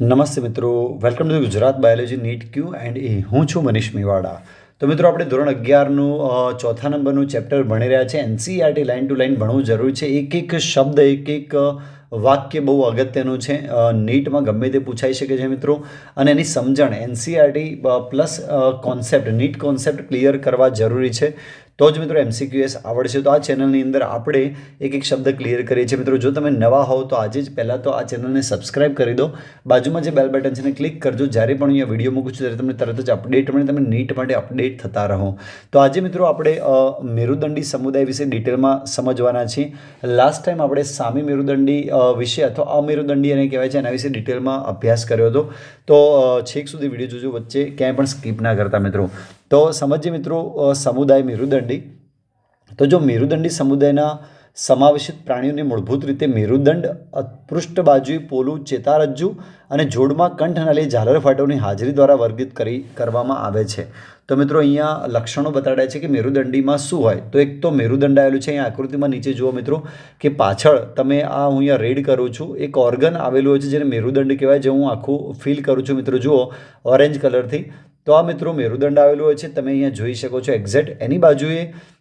નમસ્તે મિત્રો welcome to Gujarat biology NEET Q and A હું છું મનીષ મેવાડા. તો મિત્રો, આપણે ધોરણ અગિયારનું ચોથા નંબરનું ચેપ્ટર ભણી રહ્યા છે. એનસીઆરટી લાઇન ટુ લાઇન ભણવું જરૂરી છે. એક એક શબ્દ એક એક વાક્ય બહુ અગત્યનું છે. નીટમાં ગમે તે પૂછાઈ શકે છે મિત્રો. અને એની સમજણ NCERT plus concept NEET concept clear કરવા જરૂરી છે. તો જ મિત્રો એમસીક્યુએસ આવડશે. તો આ ચેનલની અંદર આપણે એક એક શબ્દ ક્લિયર કરીએ છીએ. મિત્રો, જો તમે નવા હોવ તો આજે જ પહેલાં તો આ ચેનલને સબસ્ક્રાઇબ કરી દો. બાજુમાં જે બેલ બટન છે એને ક્લિક કરજો. જ્યારે પણ અહીંયા વીડિયો મૂકું છું, ત્યારે તમને તરત જ અપડેટ મળે, તમે નીટ માટે અપડેટ થતા રહો. તો આજે મિત્રો આપણે મેરુદંડી સમુદાય વિશે ડિટેલમાં સમજવાના છીએ. લાસ્ટ ટાઈમ આપણે સામી મેરુદંડી વિશે અથવા અમેરુદંડી એને કહેવાય છે, એના વિશે ડિટેલમાં અભ્યાસ કર્યો હતો. તો છેક સુધી વીડિયો જોજો વચ્ચે. ક્યાંય પણ સ્કીપ ના કરતા મિત્રો. તો સમજીએ મિત્રો સમુદાય મેરુદંડી. તો જો મેરુદંડી સમુદાયના સમાવેશિત પ્રાણીઓને મૂળભૂત રીતે મેરુદંડ પૃષ્ઠ બાજુએ પોલું, ચેતારજ્જુ અને જોડમાં કંઠનાલી ઝાલર ફાટોની હાજરી દ્વારા વર્ગિત કરી, કરવામાં આવે છે. તો મિત્રો અહીંયા લક્ષણો બતાડ્યા છે કે મેરુદંડીમાં શું હોય. તો એક તો મેરુદંડ આવેલું છે, અહીંયા આકૃતિમાં નીચે જુઓ મિત્રો, કે પાછળ તમે આ હું અહીંયા રેડ કરું છું, એક ઓર્ગન આવેલું હોય છે જેને મેરુદંડ કહેવાય, જે હું આખું ફીલ કરું છું મિત્રો. જુઓ ઓરેન્જ કલરથી તો આ મિત્રો મેરુદંડ આવેલું હોય છે. તમે અહીંયા જોઈ શકો છો એક્ઝેક્ટ એની બાજુએ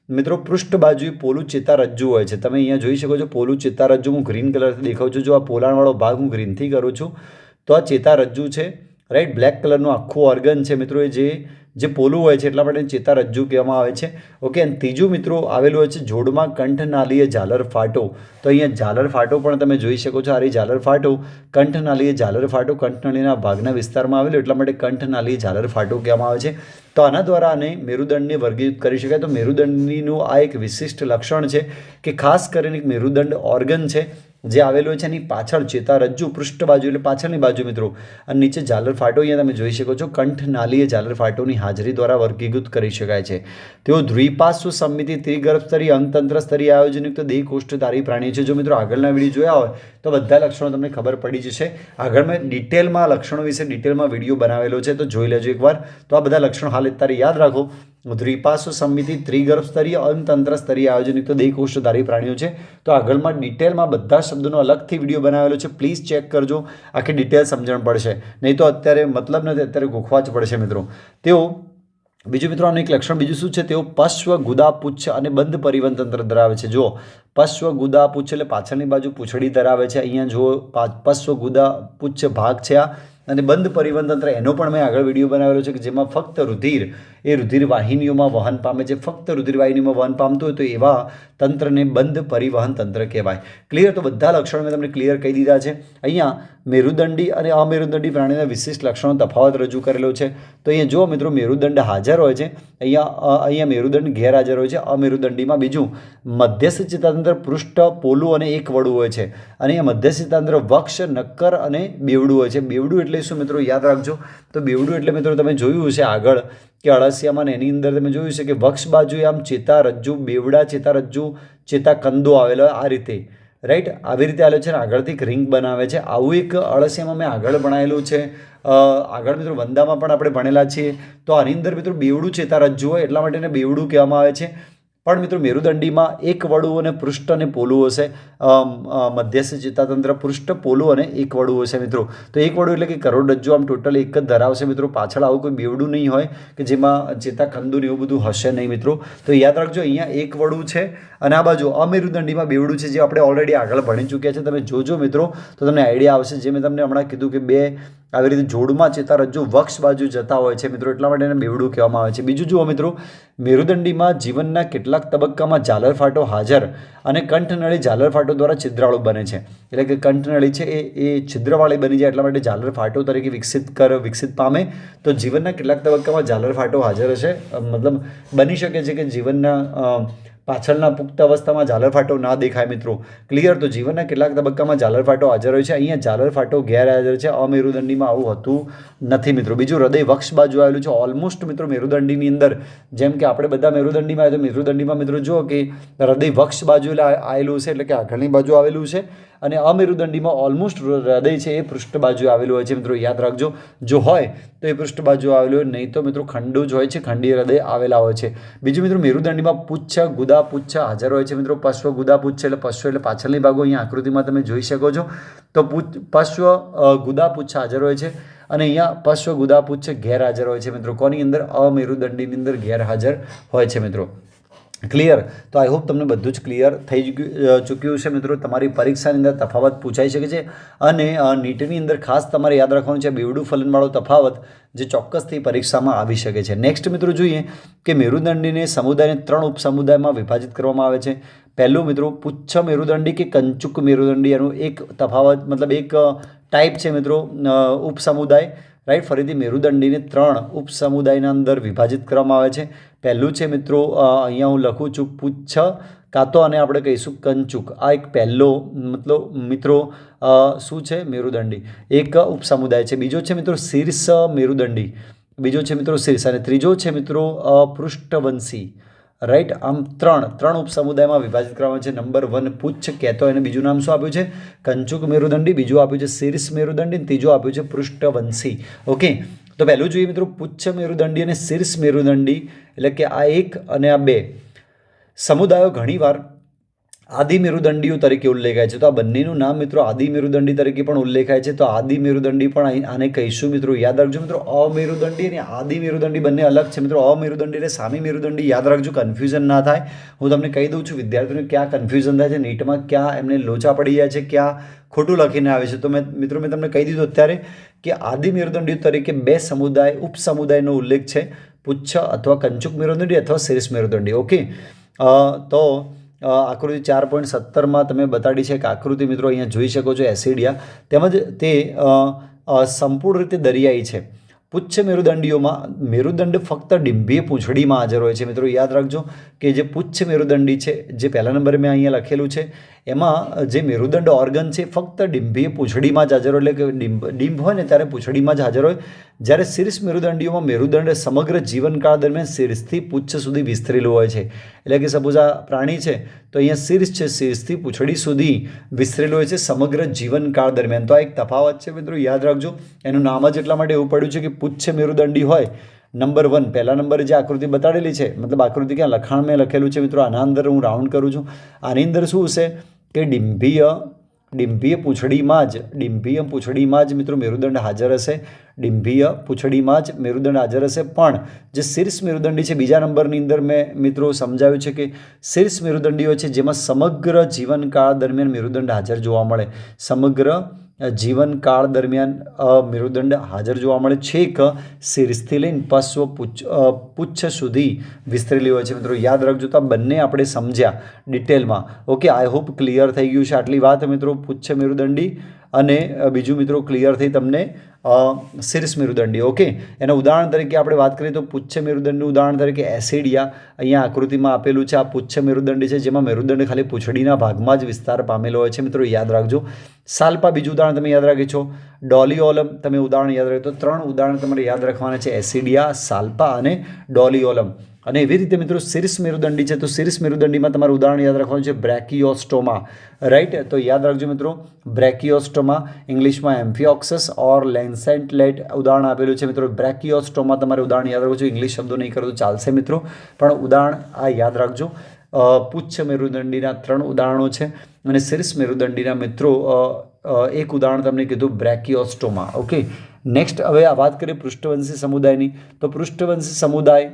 મિત્રો પૃષ્ઠ બાજુએ પોલું ચેતારજ્જુ હોય છે. તમે અહીંયા જોઈ શકો છો પોલું ચેતારજ્જુ હું ગ્રીન કલરથી દેખાઉં છું. જો આ પોલાણવાળો ભાગ હું ગ્રીનથી કરું છું, તો આ ચેતારજ્જુ છે. રાઈટ, બ્લેક કલરનું આખું ઓર્ગન છે મિત્રો. એ જે જે પોલું હોય છે એટલા માટે ચેતારજ્જુ કહેવામાં આવે છે. ઓકે, અને ત્રીજું મિત્રો આવેલું હોય છે જોડમાં કંઠનાલીય ઝાલર ફાટો. તો અહીંયા ઝાલર ફાટો પણ તમે જોઈ શકો છો. આ રહી ઝાલર ફાટો. કંઠનાલીય ઝાલર ફાટો કંઠનાળીના ભાગના વિસ્તારમાં આવેલું, એટલા માટે કંઠનાલીય ઝાલર ફાટો કહેવામાં આવે છે. તો આના દ્વારા આને મેરુદંડને વર્ગીકૃત કરી શકાય. તો મેરુદંડનું આ એક વિશિષ્ટ લક્ષણ છે કે ખાસ કરીને એક મેરુદંડ ઓર્ગન છે. જે આવેલું છે એની પાછળ ચેતારજ્જુ પૃષ્ઠ બાજુ એટલે પાછળની બાજુ મિત્રો. અને નીચે ઝાલર ફાટો અહીંયા તમે જોઈ શકો છો. કંઠ નાલીએ ઝાલર ફાટોની હાજરી દ્વારા વર્ગીકૃત કરી શકાય છે. તેઓ દ્વિપાસુ સમિતિ ત્રિગર્ભ સ્તરીય અંતંત્ર સ્તરીય આયોજનયુક્ત દેહ કોષ્ઠધારી પ્રાણી છે. જો મિત્રો આગળના વીડિયો જોયા હોય તો બધા લક્ષણો તમને ખબર પડી જશે. આગળ મેં ડિટેલમાં લક્ષણો વિશે ડિટેલમાં વીડિયો બનાવેલો છે તો જોઈ લેજો એકવાર. તો આ બધા લક્ષણો હાલ અત્યારે યાદ રાખો. દ્વિપાર્શ્વ સમિતિ ત્રિગર્ભ સ્તરીય અંતંત્ર સ્તરીય આયોજનયુક્ત દેહ કોષ્ઠધારી પ્રાણીઓ છે. તો આગળમાં ડિટેલમાં બધા શબ્દોનો અલગથી વીડિયો બનાવેલો છે. પ્લીઝ ચેક કરજો. આખી ડિટેલ સમજણ પડશે. નહીં તો અત્યારે મતલબ નથી, અત્યારે ગોખવા જ પડશે મિત્રો. તેઓ, બીજું મિત્રો, આનું એક લક્ષણ બીજું શું છે? તેઓ પશ્વ ગુદા પુચ્છ અને બંધ પરિવહન તંત્ર ધરાવે છે. જો પશ્વ ગુદા પુચ્છ એટલે પાછળની બાજુ પૂંછડી ધરાવે છે. અહીંયા જો પશ્વ ગુદા પુચ્છ ભાગ છે આ. અને બંધ પરિવહન તંત્ર, એનો પણ મેં આગળ વીડિયો બનાવેલો છે કે જેમાં ફક્ત રુધિર એ રુધિરવાહિનીઓમાં વહન પામે છે. ફક્ત રુધિરવાહિનીઓમાં વહન પામતું હોય તો એવા તંત્રને બંધ પરિવહન તંત્ર કહેવાય. ક્લિયર તો બધા લક્ષણો મેં તમને ક્લિયર કહી દીધા છે. અહીંયા મેરુદંડી અને અમેરુદંડી પ્રાણીના વિશિષ્ટ લક્ષણો તફાવત રજૂ કરેલો છે. તો અહીંયા જુઓ મિત્રો, મેરુદંડ હાજર હોય છે. અહીંયા અહીંયા મેરુદંડ ગેરહાજર હોય છે. અમેરુદંડીમાં બીજું મધ્યસ્થ ચેતાતંત્ર પૃષ્ઠ, પોલું અને એક વડું હોય છે. અને અહીંયા મધ્યસ્થ ચેતાતંત્ર વક્ષ, નક્કર અને બેવડું હોય છે. બેવડું એટલે શું મિત્રો? યાદ રાખજો. તો બેવડું એટલે મિત્રો તમે જોયું હશે આગળ. કે અળસિયામાં એની અંદર તમે જોયું છે કે વક્ષ બાજુએ આમ ચેતારજ્જુ બેવડા ચેતા રજ્જુ, ચેતા કંદો આવેલો આ રીતે. રાઈટ આવી રીતે આવેલો છે ને આગળથી એક રિંગ બનાવે છે. આવું એક અળસિયામાં મેં આગળ ભણાયેલું છે. આગળ મિત્રો વંદામાં પણ આપણે ભણેલા છીએ. તો આની અંદર મિત્રો બેવડું ચેતારજ્જુ હોય એટલા માટે બેવડું કહેવામાં આવે છે. પણ મિત્રો મેરુદંડીમાં એક વડું અને પૃષ્ઠ અને પોલું હશે. અમ, અ, મધ્યસ્થ ચેતાતંત્ર પૃષ્ઠ પોલું અને એક વડું હશે મિત્રો. તો એક વડું એટલે કે કરોડરજ્જુ આમ ટોટલ એક જ ધરાવશે મિત્રો. પાછળ આવું કોઈ બેવડું નહીં હોય કે જેમાં ચેતાખંદુને એવું બધું હશે નહીં મિત્રો. તો યાદ રાખજો અહીંયા એક વડું છે અને આ બાજુ અમેરુદંડીમાં બેવડું છે જે આપણે ઓલરેડી આગળ ભણી ચૂક્યા છે. તમે જોજો મિત્રો. તો તમને આઈડિયા આવશે. જે મેં તમને હમણાં કીધું કે બે આવી રીતે જોડમાં ચેતારજ્જુ વક્ષ બાજુ જતા હોય છે. મિત્રો, એટલા માટે એને બેવડું કહેવામાં આવે છે. બીજું જુઓ મિત્રો, મેરુદંડીમાં જીવનના કેટલાક તબક્કામાં ઝાલર ફાટો હાજર અને કંઠનળી ઝાલર ફાટો દ્વારા છિદ્રાળુ બને છે. એટલે કે કંઠનળી છે એ એ છિદ્રવાળી બની જાય એટલા માટે ઝાલર ફાટો તરીકે વિકસિત કર, વિકસિત પામે. તો જીવનના કેટલાક તબક્કામાં ઝાલર ફાટો હાજર હશે. મતલબ બની શકે છે કે જીવનના પાછળના પુખ્ત અવસ્થામાં ઝાલરફાટો ના દેખાય મિત્રો. ક્લિયર તો જીવનના કેટલાક તબક્કામાં ઝાલરફાટો હાજર હોય છે. અહીંયા ઝાલર ફાટો ગેરહાજર છે. અમેરુદંડીમાં આવું હોતું નથી મિત્રો. બીજું હૃદય વક્ષ બાજુ આવેલું છે. ઓલમોસ્ટ મિત્રો મેરુદંડીની અંદર. જેમ કે આપણે બધા મેરુદંડીમાં આવે તો મેરુદંડીમાં મિત્રો જુઓ કે હૃદય વક્ષ બાજુ આવેલું છે. એટલે કે આગળની બાજુ આવેલું છે. અને અમેરુદંડીમાં ઓલમોસ્ટ હૃદય છે એ પૃષ્ઠ બાજુ આવેલું હોય છે. મિત્રો, યાદ રાખજો, જો હોય તો એ પૃષ્ઠ બાજુ આવેલું હોય, નહીં તો મિત્રો ખંડો જ હોય છે, ખંડીય હૃદય આવેલા હોય છે. બીજું મિત્રો, મેરુદંડીમાં પુચ્છ, ગુદા પુચ્છ હાજર હોય છે. મિત્રો, પશ્વ, ગુદા પુચ્છ એટલે પશ્વ એટલે પાછળની ભાગો, અહીંયા આકૃતિમાં તમે જોઈ શકો છો. તો પશ્વ ગુદા પુચ્છ હાજર હોય છે અને અહીંયા પશ્વ, ગુદા પુચ્છ ગેરહાજર હોય છે. મિત્રો, કોની અંદર? અમેરુદંડીની અંદર ગેરહાજર હોય છે, મિત્રો. ક્લિયર તો આઈ હોપ તમને બધું જ ક્લિયર થઈ ચૂક્યું છે મિત્રો, તમારી પરીક્ષાની અંદર તફાવત પૂછાઈ શકે છે અને નીટની અંદર ખાસ તમારે યાદ રાખવાનું છે, બેવડું ફલનવાળો તફાવત જે ચોક્કસથી પરીક્ષામાં આવી શકે છે. નેક્સ્ટ મિત્રો, જોઈએ કે મેરુદંડીને સમુદાયને ત્રણ ઉપસમુદાયમાં વિભાજિત કરવામાં આવે છે. પહેલું, મિત્રો, પુચ્છ મેરુદંડી કે કંચુક મેરુદંડી? એનું એક તફાવત, મતલબ એક ટાઈપ છે, મિત્રો ઉપસમુદાય. રાઈટ ફરીથી મેરુદંડીને ત્રણ ઉપસમુદાયના અંદર વિભાજિત કરવામાં આવે છે. પહેલું છે મિત્રો અહીંયા હું લખું છું પુચ્છ કાં તો આને આપણે કહીશું કંચુક. આ એક પહેલો, મતલબ, મિત્રો શું છે? મેરુદંડી. એક ઉપસમુદાય છે. બીજો છે મિત્રો, શીર્ષ મેરુદંડી. બીજો છે મિત્રો, શીર્ષ. અને ત્રીજો છે મિત્રો પૃષ્ઠવંશી. રાઈટ આમ ત્રણ ત્રણ ઉપસમુદાયમાં વિભાજિત કરવામાં છે. નંબર વન પુચ્છ કહેતો એને બીજું નામ શું આપ્યું છે? કંચુક મેરુદંડી. બીજું આપ્યું છે, શીર્ષ મેરુદંડી. ત્રીજું આપ્યું છે, પૃષ્ઠવંશી. ઓકે તો પહેલું જોઈએ મિત્રો, પુચ્છ મેરુદંડી અને શીર્ષ મેરુદંડી, એટલે કે આ એક અને આ બે. સમુદાયો ઘણીવાર આદિ મેરુદંડીઓ તરીકે ઉલ્લેખાય છે. તો આ બંનેનું નામ મિત્રો આદિ મેરુદંડી તરીકે પણ ઉલ્લેખાય છે. તો આદિ મેરુદંડી પણ આને કહીશું મિત્રો, યાદ રાખજો મિત્રો, અમેરુદંડી અને આદિ મેરુદંડી બંને અલગ છે મિત્રો. અમેરુદંડી અને સામી મેરુદંડી, યાદ રાખજો કન્ફ્યુઝન ના થાય. હું તમને કહી દઉં છું, વિદ્યાર્થીઓને ક્યાં કન્ફ્યુઝન થાય છે નીટમાં ક્યાં એમને લોચા પડી જાય છે, ક્યાં ખોટું લખીને આવે છે. તો મેં મિત્રો, મેં તમને કહી દીધું અત્યારે કે આદિ મેરુદંડીઓ તરીકે બે સમુદાય ઉપસમુદાયનો ઉલ્લેખ છે. પુચ્છ અથવા કંચુક મેરુદંડી અથવા શીર્ષ મેરુદંડી. ઓકે? તો આકૃતિ ચાર પોઈન્ટ સત્તરમાં તમે બતાડી છે કે આકૃતિ મિત્રો અહીંયા જોઈ શકો છો એસિડિયા. તેમજ તે સંપૂર્ણ રીતે દરિયાઈ છે. પુચ્છ મેરુદંડીઓમાં, મેરુદંડ ફક્ત ડિંભીય પૂંછડીમાં હાજર હોય છે. મિત્રો, યાદ રાખજો કે જે પુચ્છ મેરુદંડી છે, જે પહેલા નંબરે મેં અહીંયા લખેલું છે, એમાં જે મેરુદંડ ઓર્ગન છે, ફક્ત ડિંભીય પૂંછડીમાં જ હાજર હોય. એટલે કે ડિંભ ડિંભ હોય ને ત્યારે પૂંછડીમાં જ હાજર હોય. જ્યારે શીર્ષ મેરુદંડીઓમાં મેરુદંડ સમગ્ર જીવનકાળ દરમિયાન શીર્ષથી પુચ્છ સુધી વિસ્તરેલું હોય છે. એટલે કે સપોઝ આ પ્રાણી છે, તો અહીંયા શીર્ષ છે, શીર્ષથી પૂંછડી સુધી વિસ્તરેલું હોય છે સમગ્ર જીવનકાળ દરમિયાન. તો આ એક તફાવત છે મિત્રો, યાદ રાખજો. એનું નામ જ એટલા માટે એવું પડ્યું છે કે પુચ્છ મેરુદંડી હોય નંબર વન પહેલા નંબરે જે આકૃતિ બતાડેલી છે, મતલબ આકૃતિ ક્યાં? લખાણ મેં લખેલું છે મિત્રો, આના અંદર હું રાઉન્ડ કરું છું. આની અંદર શું છે કે ડિંભીય ડિંભીય પૂંછડીમાં જ, ડિંભીય પૂંછડીમાં જ મિત્રો મેરુદંડ હાજર હશે. ડિંભીય પૂંછડીમાં જ મેરુદંડ હાજર હશે. પણ જે શીર્ષ મેરુદંડી છે, બીજા નંબરની અંદર મેં મિત્રો સમજાવ્યું છે કે શીર્ષ મેરુદંડીઓ છે, જેમાં સમગ્ર જીવનકાળ દરમિયાન મેરુદંડ હાજર જોવા મળે. સમગ્ર જીવનકાળ દરમિયાન મેરુદંડ હાજર જોવા મળે છેક શીર્ષથી લઈને પશ્વ પુચ્છ પુચ્છ સુધી વિસ્તરેલી હોય છે. મિત્રો, યાદ રાખજો તો બંને આપણે સમજ્યા ડિટેલમાં. ઓકે આઈ હોપ ક્લિયર થઈ ગયું છે આટલી વાત. મિત્રો, પુચ્છ મેરુદંડી અને બીજું મિત્રો ક્લિયર થઈ તમને શિર્ષ મેરુદંડી. ઓકે એના ઉદાહરણ તરીકે આપણે વાત કરીએ તો પુચ્છ મેરુદંડનું ઉદાહરણ તરીકે એસિડિયા અહીંયા આકૃતિમાં આપેલું છે. આ પુચ્છ મેરુદંડી છે જેમાં મેરુદંડ ખાલી પૂંછડીના ભાગમાં જ વિસ્તાર પામેલો હોય છે. મિત્રો, યાદ રાખજો. સાલ્પા બીજું ઉદાહરણ તમે યાદ રાખી છો ડોલિયોલમ તમે ઉદાહરણ યાદ રાખો, તો ત્રણ ઉદાહરણ તમારે યાદ રાખવાના છે, એસિડિયા, સાલ્પા અને ડોલિયોલમ અને એવી રીતે મિત્રો, શીર્ષ મેરુદંડી છે, તો શીર્ષ મેરુદંડીમાં તમારું ઉદાહરણ યાદ રાખવાનું છે, બ્રેકિયોસ્ટોમા. રાઈટ તો યાદ રાખજો મિત્રો, બ્રેકિયોસ્ટોમા, ઇંગ્લિશમાં એમ્ફિયોક્સસ ઓર લેન્સેન્ટલેટ ઉદાહરણ આપેલું છે મિત્રો. બ્રેકિયોસ્ટોમા તમારે ઉદાહરણ યાદ રાખવું છું, ઇંગ્લિશ શબ્દો નહીં કરો તો ચાલશે મિત્રો. પણ ઉદાહરણ આ યાદ રાખજો. પુચ્છ મેરુદંડીના ત્રણ ઉદાહરણો છે. અને શીર્ષ મેરુદંડીના મિત્રો એક ઉદાહરણ તમને કીધું બ્રેકિયોસ્ટોમા ઓકે? નેક્સ્ટ હવે આ વાત કરીએ પૃષ્ઠવંશી સમુદાયની. તો પૃષ્ઠવંશી સમુદાય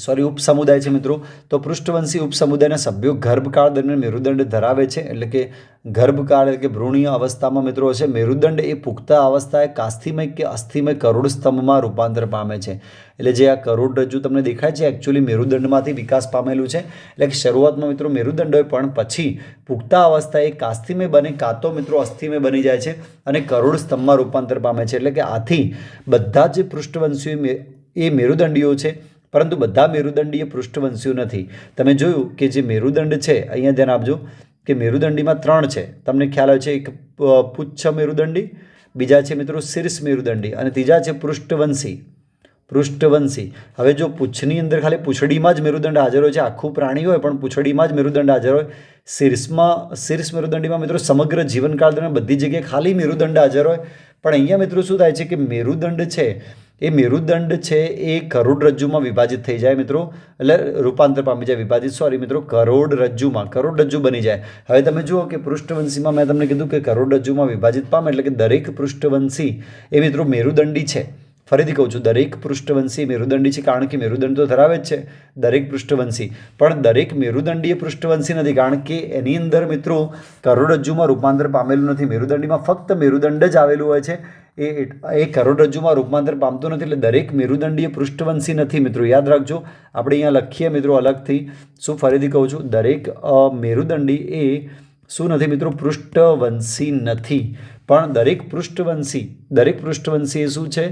સોરી, ઉપસમુદાય છે મિત્રો. તો પૃષ્ઠવંશી ઉપસમુદાયના સભ્યો ગર્ભકાળ દરમિયાન મેરુદંડ ધરાવે છે. એટલે કે ગર્ભકાળ એટલે કે ભ્રૂણીય અવસ્થામાં મિત્રો છે. મેરુદંડ એ પુખ્ત અવસ્થાએ કાસ્થિમય કે અસ્થિમય કરોડ સ્તંભમાં રૂપાંતર પામે છે. એટલે જે આ કરોડરજ્જુ તમને દેખાય છે એકચ્યુઅલી મેરુદંડમાંથી વિકાસ પામેલું છે. એટલે કે શરૂઆતમાં મિત્રો મેરુદંડ હોય, પણ પછી પુખ્ત અવસ્થાએ કાસ્થિમય બને કાં તો મિત્રો અસ્થિમય બની જાય છે અને કરોડ સ્તંભમાં રૂપાંતર પામે છે. એટલે કે આથી બધા જ પૃષ્ઠવંશીઓ એ મેરુદંડીઓ છે. પરંતુ બધા મેરુદંડીય પૃષ્ઠવંશીઓ નથી. તમે જોયું કે જે મેરુદંડ છે, અહીંયા ધ્યાન આપજો કે મેરુદંડીમાં ત્રણ છે. તમને ખ્યાલ આવે છે, એક પુચ્છ મેરુદંડી, બીજા છે મિત્રો શીર્ષ મેરુદંડી અને ત્રીજા છે પૃષ્ઠવંશી. પૃષ્ઠવંશી. હવે જો પૂંછની અંદર ખાલી પૂંછડીમાં જ મેરુદંડ હાજર હોય છે, આખું પ્રાણી હોય, પણ પૂંછડીમાં જ મેરુદંડ હાજર હોય, શીર્ષમાં, શીર્ષ મેરુદંડીમાં મિત્રો સમગ્ર જીવનકાળ દરમિયાન બધી જગ્યાએ ખાલી મેરુદંડ હાજર હોય. પણ અહીંયા મિત્રો શું થાય છે કે મેરુદંડ છે એ મેરુદંડ છે એ કરોડરજ્જુમાં વિભાજિત થઈ જાય મિત્રો. એટલે રૂપાંતર પામી જાય, વિભાજિત સોરી મિત્રો કરોડરજ્જુમાં કરોડરજ્જુ બની જાય. હવે તમે જુઓ કે પૃષ્ઠવંશીમાં મેં તમને કીધું કે કરોડરજ્જુમાં વિભાજિત પામે એટલે કે દરેક પૃષ્ઠવંશી એ મિત્રો મેરુદંડી છે. ફરીથી કહું છું, દરેક પૃષ્ઠવંશી મેરુદંડી છે કારણ કે મેરુદંડ તો ધરાવે જ છે, દરેક પૃષ્ઠવંશી. પણ દરેક મેરુદંડી એ પૃષ્ઠવંશી નથી કારણ કે એની અંદર મિત્રો કરોડરજ્જુમાં રૂપાંતર પામેલું નથી. મેરુદંડીમાં ફક્ત મેરુદંડ જ આવેલું હોય છે. એ એ કરોડરજ્જુમાં રૂપાંતર પામતું નથી એટલે દરેક મેરુદંડીય પૃષ્ઠવંશી નથી મિત્રો. યાદ રાખજો, આપણે અહીંયા લખીએ મિત્રો અલગથી. શું ફરીથી કહું છું? દરેક મેરુદંડી એ શું નથી મિત્રો? પૃષ્ઠવંશી નથી. પણ દરેક પૃષ્ઠવંશી દરેક પૃષ્ઠવંશી એ શું છે?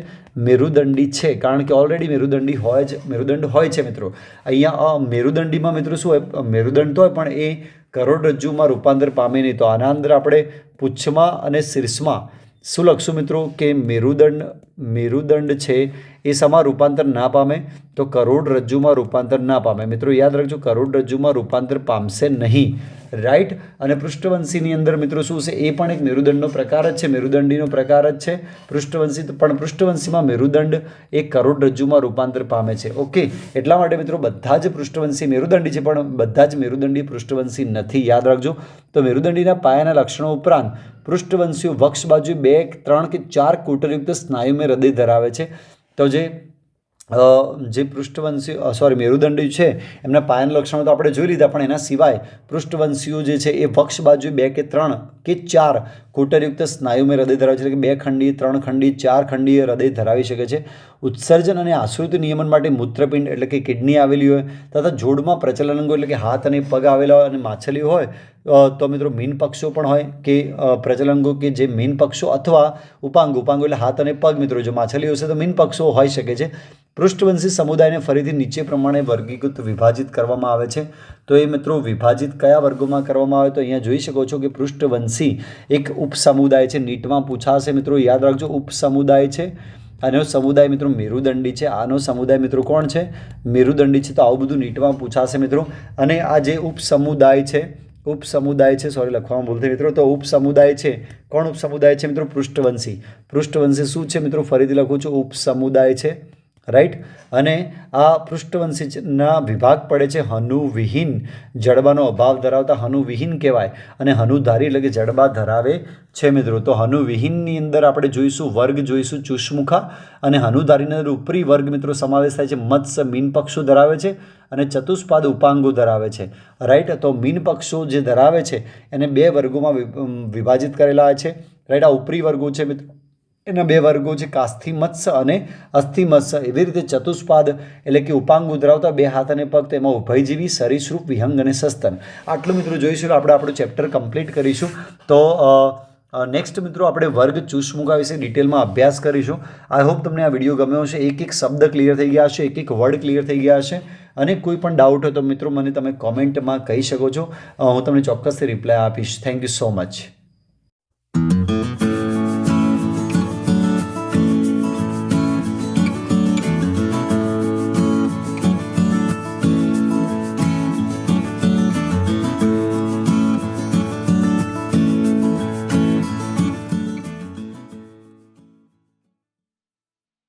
મેરુદંડી છે. કારણ કે ઓલરેડી મેરુદંડી હોય જ, મેરુદંડ હોય છે મિત્રો. અહીંયા મેરુદંડીમાં મિત્રો શું હોય? મેરુદંડ તો હોય, પણ એ કરોડરજ્જુમાં રૂપાંતર પામે નહીં. તો આના અંદર આપણે પૂંછમાં અને શીર્ષમાં શું લખશું મિત્રો કે મેરુદંડ મેરુદંડ છે એ સમા રૂપાંતર ના પામે તો કરોડરજ્જુમાં રૂપાંતર ના પામે. મિત્રો યાદ રાખજો, કરોડરજ્જુમાં રૂપાંતર પામશે નહીં. રાઈટ અને પૃષ્ઠવંશીની અંદર મિત્રો શું છે? એ પણ એક મેરુદંડનો પ્રકાર જ છે. મેરુદંડીનો પ્રકાર જ છે. પૃષ્ઠવંશી પણ પૃષ્ઠવંશીમાં મેરુદંડ એ કરોડરજ્જુમાં રૂપાંતર પામે છે. ઓકે. એટલા માટે મિત્રો બધા જ પૃષ્ઠવંશી મેરુદંડી છે, પણ બધા જ મેરુદંડી પૃષ્ઠવંશી નથી. યાદ રાખજો. તો મેરુદંડીના પાયાના લક્ષણો ઉપરાંત પૃષ્ઠવંશીઓ વક્ષ બાજુ બે, ત્રણ કે ચાર કુટરયુક્ત સ્નાયુમય હૃદય ધરાવે છે. તો જે જે પૃષ્ઠવંશી સોરી મેરુદંડી છે, એમના પાયન લક્ષણો તો આપણે જોઈ લીધા, પણ એના સિવાય પૃષ્ઠવંશીઓ જે છે એ વક્ષ બાજુ બે કે ત્રણ કે ચાર કુટરયુક્ત સ્નાયુમય હૃદય ધરાવે છે એટલે કે બે ખંડી, ત્રણ ખંડી, ચાર ખંડીય હૃદય ધરાવી શકે છે. ઉત્સર્જન અને આશ્રિત નિયમન માટે મૂત્રપિંડ એટલે કે કિડની આવેલી હોય તથા જોડમાં પ્રચલન અંગો એટલે કે હાથ અને પગ આવેલા હોય અને માછલી હોય તો મિત્રો મીન પક્ષો પણ હોય કે પ્રચલંગો કે જે મીન પક્ષો અથવા ઉપાંગ, ઉપાંગો એટલે હાથ અને પગ મિત્રો, જો માછલીઓ હશે તો મીન પક્ષો હોઈ શકે છે. પૃષ્ઠવંશી સમુદાયને ફરીથી નીચે પ્રમાણે વર્ગીકૃત વિભાજિત કરવામાં આવે છે. તો એ મિત્રો વિભાજિત કયા વર્ગોમાં કરવામાં આવે તો અહીંયા જોઈ શકો છો કે પૃષ્ઠવંશી એક ઉપસમુદાય છે, નીટમાં પૂછાશે મિત્રો, યાદ રાખજો ઉપસમુદાય છે, આનો સમુદાય મિત્રો મેરુદંડી છે, આનો સમુદાય મિત્રો કોણ છે? મેરુદંડી છે, તો આવું બધું નીટમાં પૂછાશે મિત્રો. અને આ જે ઉપસમુદાય છે ઉપસમુદાય છે સોરી લખવામાં ભૂલ થઈ મિત્રો, તો ઉપસમુદાય છે, કોણ ઉપસમુદાય છે મિત્રો? પૃષ્ઠવંશી. પૃષ્ઠવંશી શું છે મિત્રો? ફરીથી લખું છું, ઉપસમુદાય છે. રાઈટ અને આ પૃષ્ઠવંશીના વિભાગ પડે છે હનુવિહીન જડબાનો અભાવ ધરાવતા હનુવિહીન કહેવાય અને હનુધારી એટલે કે જડબા ધરાવે છે મિત્રો. તો હનુવિહીનની અંદર આપણે જોઈશું વર્ગ, જોઈશું ચુષ્મુખા અને હનુધારીની અંદર ઉપરી વર્ગ મિત્રો સમાવેશ થાય છે. મત્સ્ય, મીન પક્ષો ધરાવે છે અને ચતુષ્પાદ ઉપાંગો ધરાવે છે. રાઈટ તો મીન પક્ષો જે ધરાવે છે એને બે વર્ગોમાં વિભાજિત કરેલા છે. રાઈટ આ ઉપરી વર્ગો છે મિત્રો એના બે વર્ગો છે, કાસ્થિ મત્સ્ય અને અસ્થિ મત્સ્ય. એવી રીતે ચતુષ્પાદ એટલે કે ઉપાંગો ધરાવતા બે હાથ અને પગ, તેમાં ઉભયજીવી, સરીસૃપ, વિહંગ અને સસ્તન. આટલું મિત્રો જોઈશું આપણે આપણું ચેપ્ટર કમ્પ્લીટ કરીશું. તો નેક્સ્ટ મિત્રો આપણે વર્ગ ચૂસમુકા વિશે ડિટેલમાં અભ્યાસ કરીશું. આઈ હોપ તમને આ વીડિયો ગમ્યો હશે. એક એક શબ્દ ક્લિયર થઈ ગયા હશે, એક એક વર્ડ ક્લિયર થઈ ગયા હશે. અને કોઈ પણ ડાઉટ હોય તો મિત્રો મને તમે કોમેન્ટમાં કહી શકો છો. હું તમને ચોક્કસથી રિપ્લાય આપીશ. Thank you so much